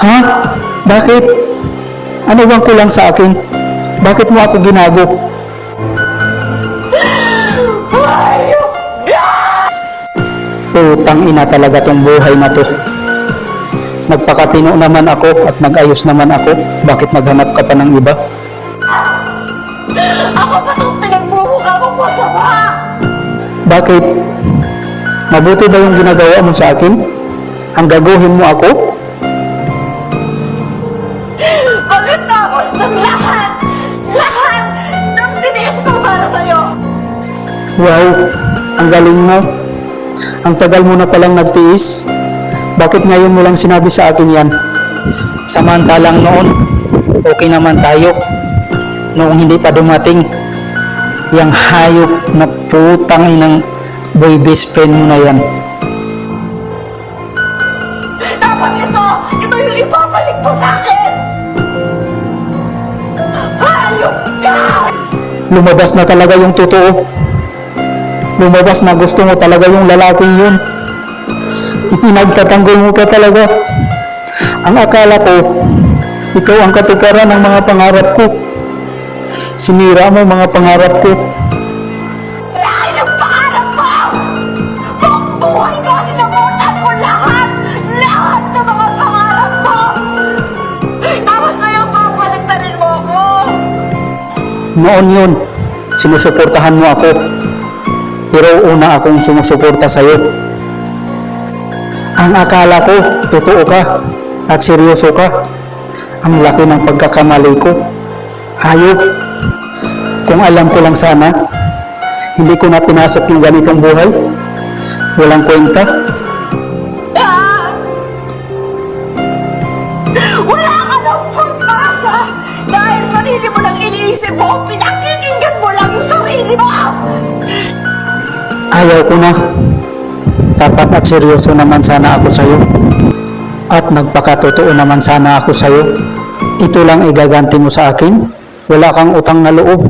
Ha? Bakit? Ano bang kulang sa akin? Bakit mo ako ginago? Putang ina talaga tong buhay na to. Nagpakatino naman ako at nag-ayos naman ako. Bakit naghanap ka pa ng iba? Ako ba itong pinagbubuka mo po sa baha? Bakit? Mabuti ba yung ginagawa mo sa akin? Ang gaguhin mo ako? Bakit tapos ng lahat? Lahat ng tiniis ko para sa'yo? Wow, ang galing mo. Ang tagal mo na palang nagtiis. Bakit ngayon mo lang sinabi sa akin yan? Samantalang noon, okay naman tayo. Noong hindi pa dumating, yung hayop na putang inang boy best friend mo na yan. Tapos ito, ito yung ipabalik mo sa Lumabas na talaga yung totoo. Lumabas na gusto mo talaga yung lalaking yun. Ipinagtatanggol mo pa talaga. Ang akala ko, ikaw ang katuparan ng mga pangarap ko. Sinira mo mga pangarap ko. Noon yun, sinusuportahan mo ako. Pero una akong sumusuporta sa'yo. Ang akala ko, totoo ka at seryoso ka. Ang laki ng pagkakamali ko. Hayop. Kung alam ko lang sana, hindi ko na pinasok yung ganitong buhay. Walang kwenta. Sarili mo lang iniisip mo, pinakikinggan mo lang yung sarili mo! Ayaw ko na. Tapat at seryoso naman sana ako sa'yo. At nagpakatotoo naman sana ako sa'yo. Ito lang igaganti mo sa akin. Wala kang utang na loob.